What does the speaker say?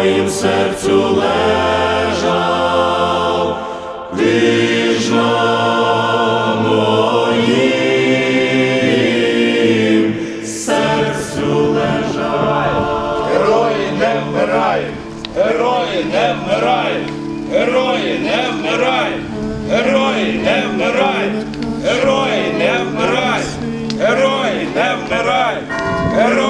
моїм серцю лежав, ти моїм серцю лежав. Герої не вмирають! Герої не вмирають! Герої не вмирають! Герої не вмирають! Герої не вмирають! Герої не вмирають! Герої!